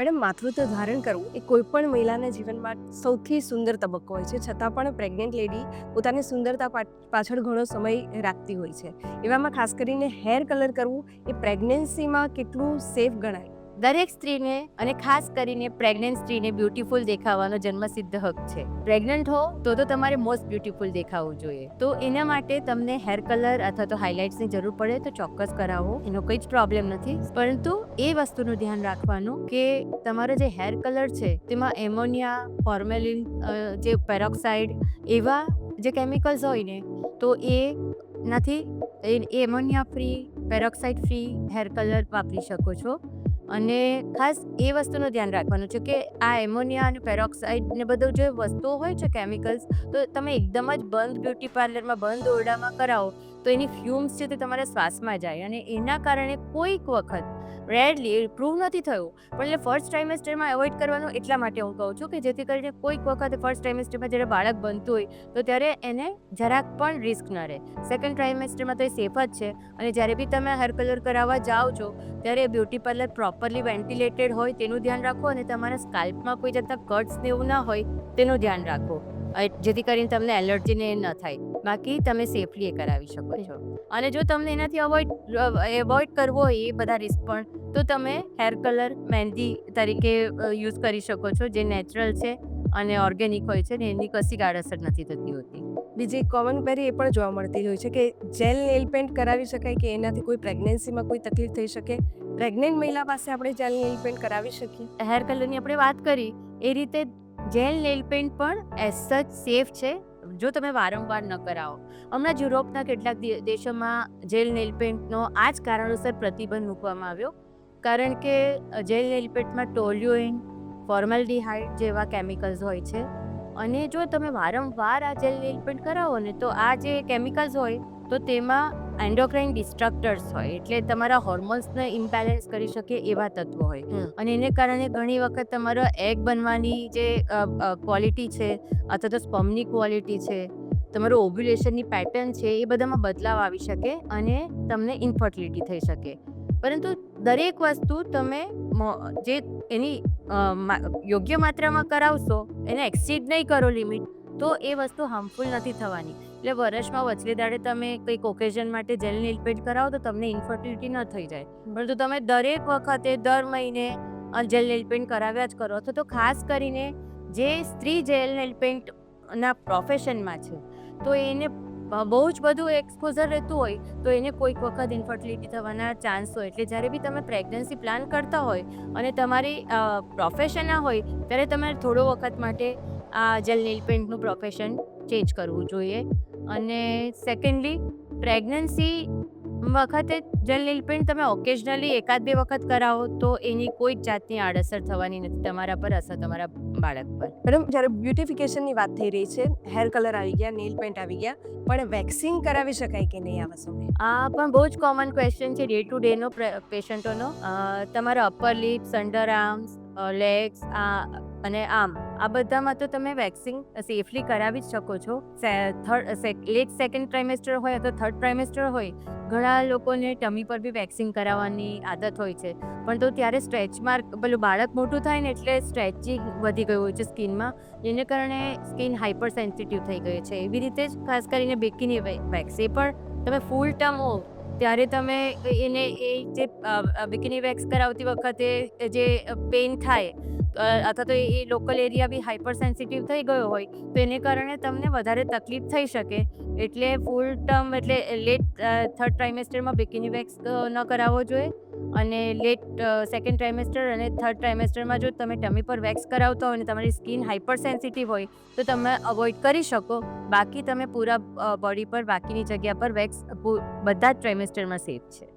Madam માતૃત્વ ધારણ કરવું એ કોઈ પણ મહિલાના જીવનમાં સૌથી સુંદર તબક્કો હોય છે. છતાં પણ પ્રેગ્નન્ટ લેડી પોતાની સુંદરતા પાછળ ઘણો સમય રાખતી હોય છે. એવામાં ખાસ કરીને હેર કલર કરવું એ પ્રેગ્નન્સીમાં કેટલું સેફ ગણાય. દરેક સ્ત્રીને અને ખાસ કરીને પ્રેગ્નન્ટ સ્ત્રીને બ્યુટીફુલ દેખાવાનો જન્મસિદ્ધ હક છે. પ્રેગ્નન્ટ હો તો તો તમારે મોસ્ટ બ્યુટીફુલ દેખાવું જોઈએ. તો એના માટે તમને હેર કલર અથવા તો હાઇલાઇટ્સની જરૂર પડે તો ચોક્કસ કરાવો. એનો કોઈ જ પ્રોબ્લેમ નથી. પરંતુ એ વસ્તુનું ધ્યાન રાખવાનું કે તમારો જે હેર કલર છે, તેમાં એમોનિયા ફોર્મેલિન જે પેરોક્સાઇડ એવા જે કેમિકલ્સ હોય ને, તો એ નથી. Ammonia free peroxide free hair colour વાપરી શકો છો. અને ખાસ એ વસ્તુનું ધ્યાન રાખવાનું છે કે આ એમોનિયા અને પેરોક્સાઇડ ને બધું જે વસ્તુઓ હોય છે કેમિકલ્સ તો તમે એકદમ જ બંધ બ્યુટી પાર્લરમાં બંધ ઓરડામાં કરાવો. તો એની ફ્યુમ્સ છે તે તમારા શ્વાસમાં જાય અને એના કારણે કોઈક વખત રેડલી પ્રૂવ નથી થયું. પણ એટલે ફર્સ્ટ ટ્રાઇમેસ્ટરમાં એવોઇડ કરવાનું એટલા માટે હું કહું છું કે જેથી કરીને કોઈક વખત ફર્સ્ટ ટ્રાઇમેસ્ટરમાં જ્યારે બાળક બનતું હોય, તો ત્યારે એને જરાક પણ રિસ્ક ન રહે. સેકન્ડ ટ્રાઇમેસ્ટરમાં તો એ સેફ જ છે અને જ્યારે બી તમે હેર કલર કરાવવા જાઓ છો, ત્યારે બ્યુટી પાર્લર પ્રોપરલી વેન્ટિલેટેડ હોય તેનું ધ્યાન રાખો અને તમારા સ્કાલ્પમાં કોઈ જાતના કટ્સ ને એવું ના હોય, તેનું ધ્યાન રાખો. જેથી કરીને તમને એલર્જીને ન થાય. બાકી તમે સેફલી એ કરાવી શકો છો. અને જો તમને એનાથી અવોઇડ એવોઇડ કરવો હોય એ બધા રિસ્ક પણ તો તમે હેર કલર મહેંદી તરીકે યુઝ કરી શકો છો જે નેચરલ છે અને ઓર્ગેનિક હોય છે ને એની કશી આડઅસર નથી થતી હોતી. બીજી કોમન પેરી એ પણ જોવા મળતી હોય છે કે જેલ નેલ પેન્ટ કરાવી શકાય કે એનાથી કોઈ પ્રેગ્નન્સીમાં કોઈ તકલીફ થઈ શકે? પ્રેગ્નેન્ટ મહિલા પાસે આપણે જેલ નેલ પેન્ટ કરાવી શકીએ? હેર કલરની આપણે વાત કરી એ રીતે જેલ નેલ પેન્ટ પણ એઝ સચ સેફ છે. જો તમે વારંવાર ન કરાવો. હમણાં જ યુરોપના કેટલાક દેશોમાં જેલ નેલ પેન્ટનો આ જ કારણોસર પ્રતિબંધ મૂકવામાં આવ્યો. કારણ કે જેલ નેલ પેન્ટમાં ટોલ્યુઇન, ફોર્મલ્ડીહાઇડ જેવા કેમિકલ્સ હોય છે. અને જો તમે વારંવાર આ જેલ નેલ પેન્ટ કરાવો ને તો આ જે કેમિકલ્સ હોય તો તેમાં એન્ડોક્રાઇન ડિસ્ટ્રક્ટર્સ હોય એટલે તમારા હોર્મોન્સને ઇમ્બેલેન્સ કરી શકે એવા તત્વો હોય. અને એને કારણે ઘણી વખત તમારો એગ બનવાની જે ક્વોલિટી છે અથવા તો સ્પમની ક્વોલિટી છે તમારું ઓબ્યુલેશનની પેટર્ન છે એ બધામાં બદલાવ આવી શકે અને તમને ઇન્ફર્ટિલિટી થઈ શકે. પરંતુ દરેક વસ્તુ તમે જે એની યોગ્ય માત્રામાં કરાવશો એને એક્સીડ નહીં કરો લિમિટ તો એ વસ્તુ હાર્મફુલ નથી થવાની. એટલે વર્ષમાં વચલે દાડે તમે કંઈક ઓકેઝન માટે જેલ નેલ પેન્ટ કરાવો તો તમને ઇન્ફર્ટિલિટી ન થઈ જાય. પરંતુ તમે દરેક વખતે દર મહિને જેલ નેલ પેન્ટ કરાવ્યા જ કરો. અથવા તો ખાસ કરીને જે સ્ત્રી જેલ નેલ પેન્ટના પ્રોફેશનમાં છે તો એને બહુ જ બધું એક્સપોઝર રહેતું હોય તો એને કોઈક વખત ઇન્ફર્ટિલિટી થવાના ચાન્સ હોય. એટલે જ્યારે બી તમે પ્રેગ્નન્સી પ્લાન કરતા હોય અને તમારી પ્રોફેશન આ હોય ત્યારે તમારે થોડો વખત માટે આ જેલ નેલ પેન્ટનું પ્રોફેશન ચેન્જ કરવું જોઈએ. અને સેકન્ડલી પ્રેગ્નન્સી વખતે જેલ નેલ પેન્ટ તમે ઓકેઝનલી એકાદ બે વખત કરાવો તો એની કોઈ જ જાતની આડઅસર થવાની નથી તમારા પર અસર તમારા બાળક પર. મેડમ જ્યારે બ્યુટિફિકેશનની વાત થઈ રહી છે હેર કલર આવી ગયા નેલ પેન્ટ આવી ગયા પણ વેક્સિંગ કરાવી શકાય કે નહીં આ વસ્તુને? આ પણ બહુ જ કોમન ક્વેશ્ચન છે ડે ટુ ડેનો પેશન્ટોનો તમારા upper lips under arms legs, આ, અને આમ. આ બધામાં તો તમે વેક્સિંગ સેફલી કરાવી જ શકો છો. થર્ડ લેટ સેકન્ડ ટ્રાઇમેસ્ટર હોય અથવા થર્ડ ટ્રાઇમેસ્ટર હોય, ઘણા લોકોને ટમી પર બી વેક્સિંગ કરાવવાની આદત હોય છે. પણ તો ત્યારે સ્ટ્રેચ માર્ક, પેલું બાળક મોટું થાય ને એટલે સ્ટ્રેચિંગ વધી ગયું હોય છે સ્કિનમાં, જેને કારણે સ્કિન હાઇપર સેન્સિટિવ થઈ ગઈ છે. એવી રીતે જ ખાસ કરીને બેકીની વેક્સ. એ પણ તમે ફૂલ ટર્મ હો ત્યારે તમે એને એ જે બિકિની વેક્સ કરાવતી વખતે જે પેઇન થાય અથવા તો એ લોકલ એરિયા બી હાઇપર સેન્સિટિવ થઈ ગયો હોય, તો એને કારણે તમને વધારે તકલીફ થઈ શકે. એટલે ફૂલ ટર્મ એટલે લેટ થર્ડ ટ્રાઇમેસ્ટરમાં બિકિની વેક્સ ન કરાવવો જોઈએ. અને લેટ સેકન્ડ ટ્રાઇમેસ્ટર અને થર્ડ ટ્રાઇમેસ્ટરમાં જો તમે ટમી પર વેક્સ કરાવતા હોય અને તમારી સ્કિન હાઇપર સેન્સિટિવ હોય, તો તમે અવોઇડ કરી શકો. બાકી તમે પૂરા બોડી પર બાકીની જગ્યા પર વેક્સ બધા જ ટ્રાઇમેસ્ટરમાં સેફ છે.